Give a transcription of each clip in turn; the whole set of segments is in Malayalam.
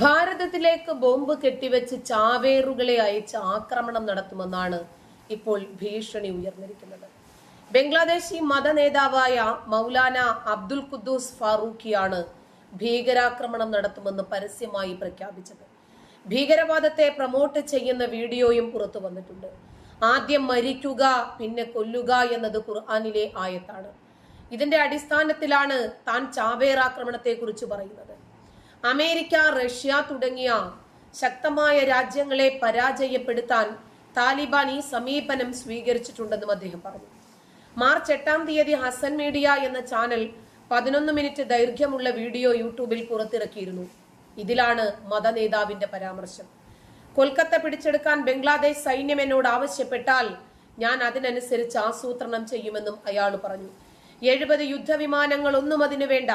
ഭാരതത്തിലേക്ക് ബോംബ് കെട്ടിവെച്ച് ചാവേറുകളെ അയച്ച് ആക്രമണം നടത്തുമെന്നാണ് ഇപ്പോൾ ഭീഷണി ഉയർന്നിരിക്കുന്നത്. ബംഗ്ലാദേശി മത നേതാവായ മൗലാന അബ്ദുൽ ഖുദ്ദൂസ് ഫാറൂഖിയാണ് ഭീകരാക്രമണം നടത്തുമെന്ന് പരസ്യമായി പ്രഖ്യാപിച്ചത്. ഭീകരവാദത്തെ പ്രൊമോട്ട് ചെയ്യുന്ന വീഡിയോയും പുറത്തു വന്നിട്ടുണ്ട്. ആദ്യം മരിക്കുക പിന്നെ കൊല്ലുക എന്നത് ഖുർആാനിലെ ആയത്താണ്. ഇതിന്റെ അടിസ്ഥാനത്തിലാണ് താൻ ചാവേർ ആക്രമണത്തെക്കുറിച്ച് പറയുന്നത്. അമേരിക്ക റഷ്യ തുടങ്ങിയ ശക്തമായ രാജ്യങ്ങളെ പരാജയപ്പെടുത്താൻ താലിബാൻ ഈ സമീപനം സ്വീകരിച്ചിട്ടുണ്ടെന്നും അദ്ദേഹം പറഞ്ഞു. മാർച്ച് എട്ടാം തീയതി ഹസൻ മീഡിയ എന്ന ചാനൽ പതിനൊന്ന് മിനിറ്റ് ദൈർഘ്യമുള്ള വീഡിയോ യൂട്യൂബിൽ പുറത്തിറക്കിയിരുന്നു. ഇതിലാണ് മതനേതാവിന്റെ പരാമർശം. കൊൽക്കത്ത പിടിച്ചെടുക്കാൻ ബംഗ്ലാദേശ് സൈന്യം എന്നോട് ആവശ്യപ്പെട്ടാൽ ഞാൻ അതിനനുസരിച്ച് ആസൂത്രണം ചെയ്യുമെന്നും അയാൾ പറഞ്ഞു. എഴുപത് യുദ്ധവിമാനങ്ങൾ ഒന്നും അതിനു വേണ്ട.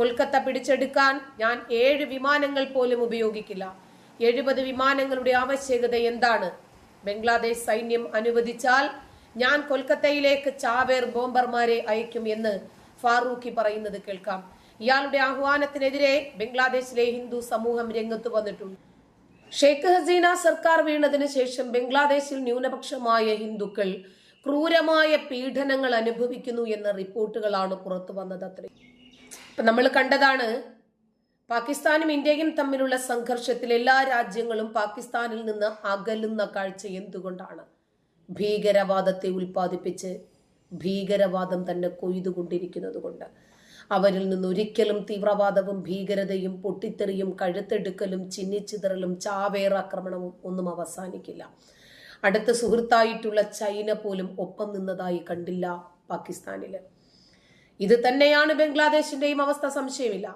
കൊൽക്കത്ത പിടിച്ചെടുക്കാൻ ഞാൻ ഏഴ് വിമാനങ്ങൾ പോലും ഉപയോഗിക്കില്ല. എഴുപത് വിമാനങ്ങളുടെ ആവശ്യകത എന്താണ്? ബംഗ്ലാദേശ് സൈന്യം അനുവദിച്ചാൽ ഞാൻ കൊൽക്കത്തയിലേക്ക് ചാവേർ ബോംബർമാരെ അയക്കും എന്ന് ഫാറൂഖി പറയുന്നത് കേൾക്കാം. ഇയാളുടെ ആഹ്വാനത്തിനെതിരെ ബംഗ്ലാദേശിലെ ഹിന്ദു സമൂഹം രംഗത്ത് വന്നിട്ടുണ്ട്. ഷെയ്ഖ് ഹസീന സർക്കാർ വീണതിന് ശേഷം ബംഗ്ലാദേശിൽ ന്യൂനപക്ഷമായ ഹിന്ദുക്കൾ ക്രൂരമായ പീഡനങ്ങൾ അനുഭവിക്കുന്നു എന്ന റിപ്പോർട്ടുകളാണ് പുറത്തു വന്നത് അത്രേ. ഇപ്പൊ നമ്മൾ കണ്ടതാണ് പാകിസ്ഥാനും ഇന്ത്യയും തമ്മിലുള്ള സംഘർഷത്തിൽ എല്ലാ രാജ്യങ്ങളും പാകിസ്ഥാനിൽ നിന്ന് അകലുന്ന കാഴ്ച എന്തുകൊണ്ടാണ്? ഭീകരവാദത്തെ ഉൽപ്പാദിപ്പിച്ച് ഭീകരവാദം തന്നെ കൊയ്തുകൊണ്ടിരിക്കുന്നത് കൊണ്ട്. അവരിൽ നിന്ന് ഒരിക്കലും തീവ്രവാദവും ഭീകരതയും പൊട്ടിത്തെറിയും കഴുത്തെടുക്കലും ചിന്നിച്ചിതറലും ചാവേറാക്രമണവും ഒന്നും അവസാനിക്കില്ല. അടുത്ത സുഹൃത്തായിട്ടുള്ള ചൈന പോലും ഒപ്പം നിന്നതായി കണ്ടില്ല പാകിസ്ഥാനിൽ. ഇത് തന്നെയാണ് ബംഗ്ലാദേശിന്റെയും അവസ്ഥ സംശയമില്ല.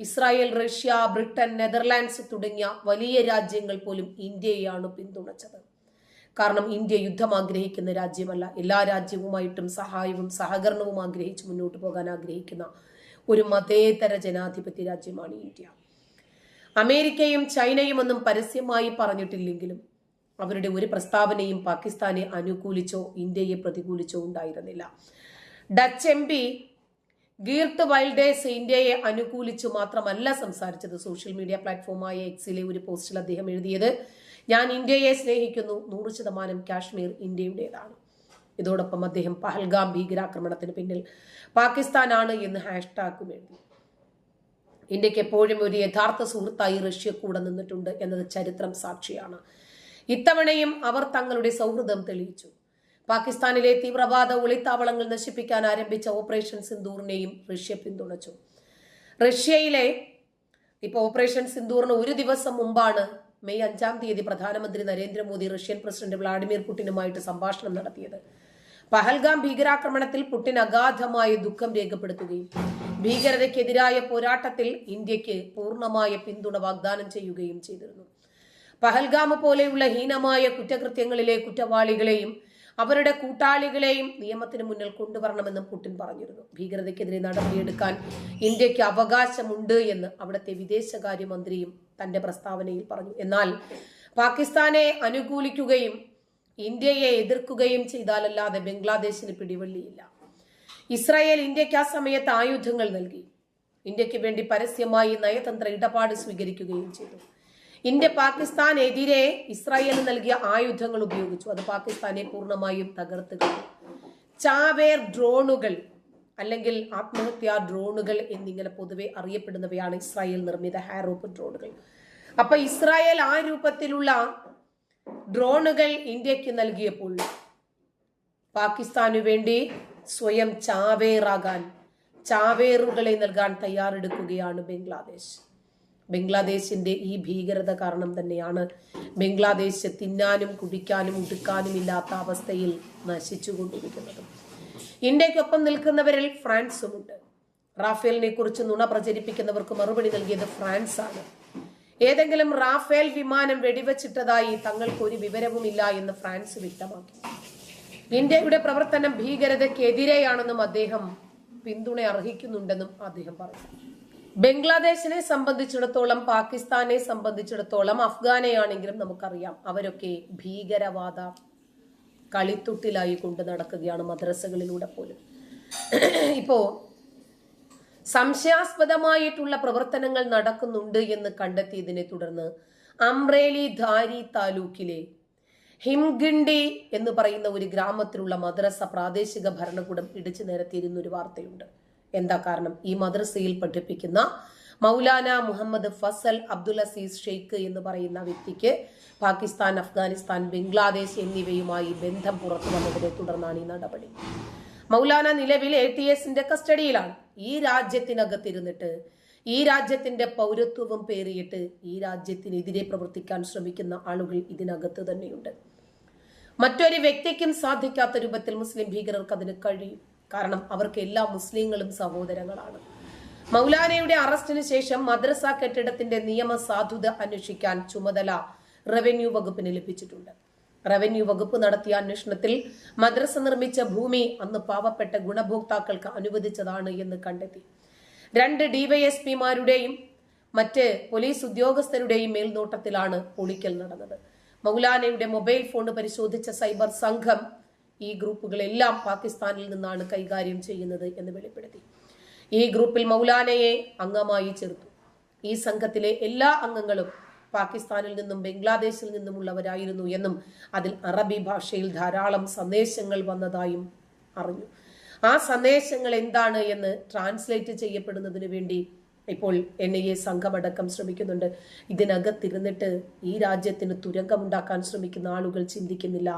ഇസ്രായേൽ റഷ്യ ബ്രിട്ടൻ നെതർലാൻഡ്സ് തുടങ്ങിയ വലിയ രാജ്യങ്ങൾ പോലും ഇന്ത്യയെയാണ് പിന്തുണച്ചത്. കാരണം ഇന്ത്യ യുദ്ധം ആഗ്രഹിക്കുന്ന രാജ്യമല്ല. എല്ലാ രാജ്യവുമായിട്ടും സഹായവും സഹകരണവും ആഗ്രഹിച്ച് മുന്നോട്ട് പോകാൻ ആഗ്രഹിക്കുന്ന ഒരു മതേതര ജനാധിപത്യ രാജ്യമാണ് ഇന്ത്യ. അമേരിക്കയും ചൈനയും ഒന്നും പരസ്യമായി പറഞ്ഞിട്ടില്ലെങ്കിലും അവരുടെ ഒരു പ്രസ്താവനയും പാകിസ്ഥാനെ അനുകൂലിച്ചോ ഇന്ത്യയെ പ്രതികൂലിച്ചോ ഉണ്ടായിരുന്നില്ല. Dutch M P Geert Wilders ഇന്ത്യയെ അനുകൂലിച്ചു മാത്രമല്ല സംസാരിച്ചത്. സോഷ്യൽ മീഡിയ പ്ലാറ്റ്ഫോമായ എക്സിലെ ഒരു പോസ്റ്റിൽ അദ്ദേഹം എഴുതിയത് ഞാൻ ഇന്ത്യയെ സ്നേഹിക്കുന്നു. നൂറ് ശതമാനം കാശ്മീർ ഇന്ത്യയുടേതാണ്. ഇതോടൊപ്പം അദ്ദേഹം പഹൽഗാം ഭീകരാക്രമണത്തിന് പിന്നിൽ പാകിസ്ഥാനാണ് എന്ന് ഹാഷ്ടാഗും എഴുതി. ഇന്ത്യയ്ക്ക് എപ്പോഴും ഒരു യഥാർത്ഥ സുഹൃത്തായി റഷ്യ കൂടെ നിന്നിട്ടുണ്ട് എന്നത് ചരിത്രം സാക്ഷിയാണ്. ഇത്തവണയും അവർ തങ്ങളുടെ സൗഹൃദം തെളിയിച്ചു. പാകിസ്ഥാനിലെ തീവ്രവാദ ഒളിത്താവളങ്ങൾ നശിപ്പിക്കാൻ ആരംഭിച്ച ഓപ്പറേഷൻ സിന്ദൂറിനെയും റഷ്യ പിന്തുണച്ചു. റഷ്യയിലെ ഇപ്പോൾ ഓപ്പറേഷൻ സിന്ദൂറിന് ഒരു ദിവസം മുമ്പാണ് മെയ് അഞ്ചാം തീയതി പ്രധാനമന്ത്രി നരേന്ദ്രമോദി റഷ്യൻ പ്രസിഡന്റ് വ്ളാഡിമിർ പുടിനുമായിട്ട് സംഭാഷണം നടത്തിയത്. പഹൽഗാം ഭീകരാക്രമണത്തിൽ പുടിൻ അഗാധമായ ദുഃഖം രേഖപ്പെടുത്തുകയും ഭീകരതയ്ക്കെതിരായ പോരാട്ടത്തിൽ ഇന്ത്യയ്ക്ക് പൂർണമായ പിന്തുണ വാഗ്ദാനം ചെയ്യുകയും ചെയ്തിരുന്നു. പഹൽഗാം പോലെയുള്ള ഹീനമായ കുറ്റകൃത്യങ്ങളിലെ കുറ്റവാളികളെയും അവരുടെ കൂട്ടാളികളെയും നിയമത്തിന് മുന്നിൽ കൊണ്ടുവരണമെന്നും പുടിൻ പറഞ്ഞിരുന്നു. ഭീകരതയ്ക്കെതിരെ നടപടിയെടുക്കാൻ ഇന്ത്യയ്ക്ക് അവകാശമുണ്ട് എന്ന് അവിടുത്തെ വിദേശകാര്യമന്ത്രിയും തന്റെ പ്രസ്താവനയിൽ പറഞ്ഞു. എന്നാൽ പാകിസ്ഥാനെ അനുകൂലിക്കുകയും ഇന്ത്യയെ എതിർക്കുകയും ചെയ്താലല്ലാതെ ബംഗ്ലാദേശിന് പിടിവള്ളിയില്ല. ഇസ്രായേൽ ഇന്ത്യയ്ക്ക് ആ സമയത്ത് ആയുധങ്ങൾ നൽകി. ഇന്ത്യയ്ക്ക് വേണ്ടി പരസ്യമായി നയതന്ത്ര ഇടപാട് സ്വീകരിക്കുകയും ചെയ്തു. ഇന്ത്യ പാകിസ്ഥാനെതിരെ ഇസ്രായേൽ നൽകിയ ആയുധങ്ങൾ ഉപയോഗിച്ചു. അത് പാകിസ്ഥാനെ പൂർണമായും തകർത്ത് ചാവേർ ഡ്രോണുകൾ അല്ലെങ്കിൽ ആത്മഹത്യാ ഡ്രോണുകൾ എന്നിങ്ങനെ പൊതുവെ അറിയപ്പെടുന്നവയാണ് ഇസ്രായേൽ നിർമ്മിത ഹാരോപ്പ് ഡ്രോണുകൾ. അപ്പൊ ഇസ്രായേൽ ആ രൂപത്തിലുള്ള ഡ്രോണുകൾ ഇന്ത്യയ്ക്ക് നൽകിയപ്പോൾ പാകിസ്ഥാനു വേണ്ടി സ്വയം ചാവേറാകാൻ ചാവേറുകളെ നൽകാൻ തയ്യാറെടുക്കുകയാണ് ബംഗ്ലാദേശ്. ബംഗ്ലാദേശിന്റെ ഈ ഭീകരത കാരണം തന്നെയാണ് ബംഗ്ലാദേശ് തിന്നാനും കുടിക്കാനും ഉടുക്കാനും ഇല്ലാത്ത അവസ്ഥയിൽ നശിച്ചുകൊണ്ടിരിക്കുന്നത് ഇന്ത്യക്കൊപ്പം നിൽക്കുന്നവരിൽ ഫ്രാൻസുമുണ്ട്. റാഫേലിനെ കുറിച്ച് നുണ പ്രചരിപ്പിക്കുന്നവർക്ക് മറുപടി നൽകിയത് ഫ്രാൻസ് ആണ് ഏതെങ്കിലും റാഫേൽ വിമാനം വെടിവെച്ചിട്ടതായി തങ്ങൾക്ക് ഒരു വിവരവുമില്ല എന്ന് ഫ്രാൻസ് വ്യക്തമാക്കി. ഇന്ത്യയുടെ പ്രവർത്തനം ഭീകരതയ്ക്കെതിരെയാണെന്നും അദ്ദേഹം പിന്തുണ അർഹിക്കുന്നുണ്ടെന്നും അദ്ദേഹം പറഞ്ഞു. ബംഗ്ലാദേശിനെ സംബന്ധിച്ചിടത്തോളം പാകിസ്ഥാനെ സംബന്ധിച്ചിടത്തോളം അഫ്ഗാനെയാണെങ്കിലും നമുക്കറിയാം അവരൊക്കെ ഭീകരവാദ കളിത്തുട്ടിലായി കൊണ്ട് നടക്കുകയാണ് മദ്രസകളിലൂടെ പോലും. ഇപ്പോ സംശയാസ്പദമായിട്ടുള്ള പ്രവർത്തനങ്ങൾ നടക്കുന്നുണ്ട് എന്ന് കണ്ടെത്തിയതിനെ തുടർന്ന് അംറേലി ധാരി താലൂക്കിലെ ഹിംഗിണ്ടി എന്ന് പറയുന്ന ഒരു ഗ്രാമത്തിലുള്ള മദ്രസ പ്രാദേശിക ഭരണകൂടം ഇടിച്ചു നിരത്തിയിരുന്നൊരു വാർത്തയുണ്ട്. എന്താ കാരണം? ഈ മദ്രസയിൽ പഠിപ്പിക്കുന്ന മൗലാന മുഹമ്മദ് ഫസൽ അബ്ദുൽ അസീസ് ഷെയ്ഖ് എന്ന് പറയുന്ന വ്യക്തിക്ക് പാകിസ്ഥാൻ അഫ്ഗാനിസ്ഥാൻ ബംഗ്ലാദേശ് എന്നിവയുമായി ബന്ധം പുറത്തു വന്നതിനെ തുടർന്നാണ് ഈ നടപടി. മൗലാന നിലവിൽ എ ടി എസിന്റെ കസ്റ്റഡിയിലാണ്. ഈ രാജ്യത്തിനകത്തിരുന്നിട്ട് ഈ രാജ്യത്തിന്റെ പൗരത്വവും പേറിയിട്ട് ഈ രാജ്യത്തിനെതിരെ പ്രവർത്തിക്കാൻ ശ്രമിക്കുന്ന ആളുകൾ ഇതിനകത്ത് തന്നെയുണ്ട്. മറ്റൊരു വ്യക്തിക്കും സാധിക്കാത്ത രൂപത്തിൽ മുസ്ലിം ഭീകരർക്ക് അതിന് കഴിയും. കാരണം അവർക്ക് എല്ലാ മുസ്ലിങ്ങളും സഹോദരങ്ങളാണ്. മൗലാനയുടെ അറസ്റ്റിന് ശേഷം മദ്രസ കെട്ടിടത്തിന്റെ നിയമസാധുത അന്വേഷിക്കാൻ ചുമതല റവന്യൂ വകുപ്പിന് ലഭിച്ചിട്ടുണ്ട്. റവന്യൂ വകുപ്പ് നടത്തിയ അന്വേഷണത്തിൽ മദ്രസ നിർമ്മിച്ച ഭൂമി അന്ന് പാവപ്പെട്ട ഗുണഭോക്താക്കൾക്ക് അനുവദിച്ചതാണ് എന്ന് കണ്ടെത്തി. രണ്ട് ഡിവൈഎസ്പിമാരുടെയും മറ്റ് പോലീസ് ഉദ്യോഗസ്ഥരുടെയും മേൽനോട്ടത്തിലാണ് പൊളിക്കൽ നടന്നത്. മൗലാനയുടെ മൊബൈൽ ഫോൺ പരിശോധിച്ച സൈബർ സംഘം ഈ ഗ്രൂപ്പുകളെല്ലാം പാകിസ്ഥാനിൽ നിന്നാണ് കൈകാര്യം ചെയ്യുന്നത് എന്ന് വെളിപ്പെടുത്തി. ഈ ഗ്രൂപ്പിൽ മൗലാനയെ അംഗമായി ചേർത്തു. ഈ സംഘത്തിലെ എല്ലാ അംഗങ്ങളും പാകിസ്ഥാനിൽ നിന്നും ബംഗ്ലാദേശിൽ നിന്നുമുള്ളവരായിരുന്നു എന്നും അതിൽ അറബി ഭാഷയിൽ ധാരാളം സന്ദേശങ്ങൾ വന്നതായും അറിഞ്ഞു. ആ സന്ദേശങ്ങൾ എന്താണ് എന്ന് ട്രാൻസ്ലേറ്റ് ചെയ്യപ്പെടുന്നതിന് വേണ്ടി ഇപ്പോൾ എൻ ഐ എ സംഘമടക്കം ശ്രമിക്കുന്നുണ്ട്. ഇതിനകത്തിരുന്നിട്ട് ഈ രാജ്യത്തിന് തുരങ്കമുണ്ടാക്കാൻ ശ്രമിക്കുന്ന ആളുകൾ ചിന്തിക്കുന്നില്ല.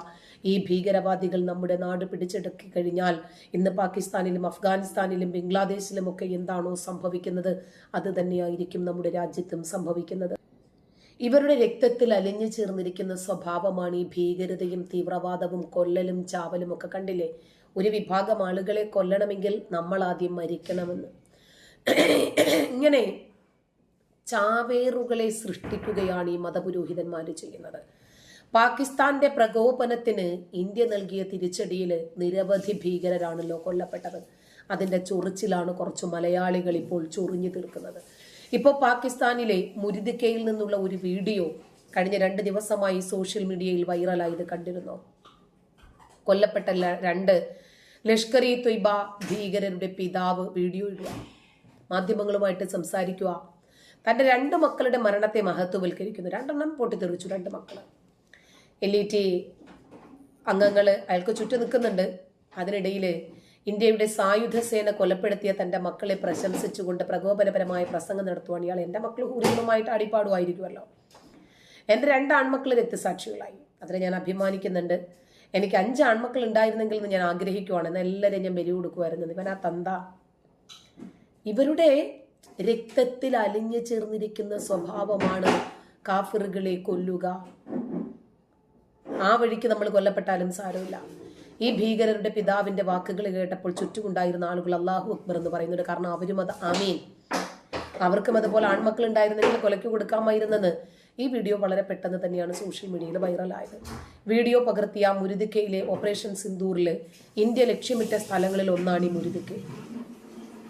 ഈ ഭീകരവാദികൾ നമ്മുടെ നാട് പിടിച്ചെടുക്കി കഴിഞ്ഞാൽ ഇന്ന് പാകിസ്ഥാനിലും അഫ്ഗാനിസ്ഥാനിലും ബംഗ്ലാദേശിലും ഒക്കെ എന്താണോ സംഭവിക്കുന്നത് അത് തന്നെയായിരിക്കും നമ്മുടെ രാജ്യത്തും സംഭവിക്കുന്നത്. ഇവരുടെ രക്തത്തിൽ അലിഞ്ഞു ചേർന്നിരിക്കുന്ന സ്വഭാവമാണ് ഈ ഭീകരതയും തീവ്രവാദവും കൊല്ലലും ചാവലും ഒക്കെ കണ്ടില്ലേ? ഒരു വിഭാഗം ആളുകളെ കൊല്ലണമെങ്കിൽ നമ്മൾ ആദ്യം മരിക്കണമെന്ന്. ഇങ്ങനെ ചാവേറുകളെ സൃഷ്ടിക്കുകയാണ് ഈ മതപുരോഹിതന്മാർ ചെയ്യുന്നത്. പാകിസ്ഥാന്റെ പ്രകോപനത്തിന് ഇന്ത്യ നൽകിയ തിരിച്ചടിയിൽ നിരവധി ഭീകരരാണല്ലോ കൊല്ലപ്പെട്ടത്. അതിന്റെ ചൊറിച്ചിലാണ് കുറച്ച് മലയാളികൾ ഇപ്പോൾ ചൊറിഞ്ഞു തീർക്കുന്നത്. ഇപ്പോൾ പാകിസ്ഥാനിലെ മുരിദിക്കയിൽ നിന്നുള്ള ഒരു വീഡിയോ കഴിഞ്ഞ രണ്ട് ദിവസമായി സോഷ്യൽ മീഡിയയിൽ വൈറലായത് കണ്ടിരുന്നു? കൊല്ലപ്പെട്ട രണ്ട് ലഷ്കർ ഇ തൊയ്ബ ഭീകരരുടെ പിതാവ് വീഡിയോ ഇടുക. മാധ്യമങ്ങളുമായിട്ട് സംസാരിക്കുക. തന്റെ രണ്ട് മക്കളുടെ മരണത്തെ മഹത്വവൽക്കരിക്കുന്നു. രണ്ടെണ്ണം പൊട്ടിത്തെറിച്ചു. രണ്ട് മക്കൾ എൽ ഇ ടി അംഗങ്ങൾ അയാൾക്ക് ചുറ്റു നിൽക്കുന്നുണ്ട്. അതിനിടയിൽ ഇന്ത്യയുടെ സായുധ സേന കൊലപ്പെടുത്തിയ തന്റെ മക്കളെ പ്രശംസിച്ചുകൊണ്ട് പ്രകോപനപരമായ പ്രസംഗം നടത്തുവാണ് ഇയാൾ എന്റെ മക്കൾ ഹൂരികളുമായിട്ട് അടിപ്പാടുമായിരിക്കുമല്ലോ എന്റെ രണ്ട് ആൺമക്കൾ രക്തസാക്ഷികളായി. അതിനെ ഞാൻ അഭിമാനിക്കുന്നുണ്ട്. എനിക്ക് അഞ്ച് ആൺമക്കൾ ഉണ്ടായിരുന്നെങ്കിൽ എന്ന് ഞാൻ ആഗ്രഹിക്കുവാണ്. എന്നാൽ എല്ലാവരെയും ഞാൻ ബലി കൊടുക്കുമായിരുന്നു ഇവൻ ആ തന്ത. ഇവരുടെ രക്തത്തിൽ അലിഞ്ഞു ചേർന്നിരിക്കുന്ന സ്വഭാവമാണ് കാഫിറുകളെ കൊല്ലുക. ആ വഴിക്ക് നമ്മൾ കൊല്ലപ്പെട്ടാലും സാരമില്ല. ഈ ഭീകരരുടെ പിതാവിന്റെ വാക്കുകൾ കേട്ടപ്പോൾ ചുറ്റുമുണ്ടായിരുന്ന ആളുകൾ അള്ളാഹു അക്ബർ എന്ന് പറയുന്നുണ്ട് കാരണം അവരും അത് ആമീൻ. അവർക്കും അതുപോലെ ആൺമക്കൾ ഉണ്ടായിരുന്നെങ്കിൽ കൊലയ്ക്ക് കൊടുക്കാമായിരുന്നെന്ന് ഈ വീഡിയോ വളരെ പെട്ടെന്ന് തന്നെയാണ് സോഷ്യൽ മീഡിയയിൽ വൈറലായത്. വീഡിയോ പകർത്തിയ മുരുതിക്കയിലെ ഓപ്പറേഷൻ സിന്ദൂറിൽ ഇന്ത്യ ലക്ഷ്യമിട്ട സ്ഥലങ്ങളിൽ ഒന്നാണ് ഈ മുരുതിക്ക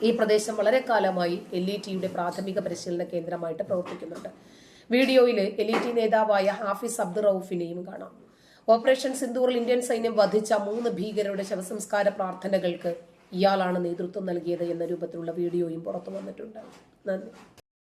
ഈ പ്രദേശം വളരെ കാലമായി എൽ ഇ ടിയുടെ പ്രാഥമിക പരിശീലന കേന്ദ്രമായിട്ട് പ്രവർത്തിക്കുന്നുണ്ട്. വീഡിയോയിൽ എൽ ഇ ടി നേതാവായ ഹാഫിസ് അബ്ദുൾ റൌഫിനെയും കാണാം. ഓപ്പറേഷൻ സിന്ദൂറിൽ ഇന്ത്യൻ സൈന്യം വധിച്ച മൂന്ന് ഭീകരരുടെ ശവസംസ്കാര പ്രാർത്ഥനകൾക്ക് ഇയാളാണ് നേതൃത്വം നൽകിയത് എന്ന രൂപത്തിലുള്ള വീഡിയോയും പുറത്തു വന്നിട്ടുണ്ട്. നന്ദി.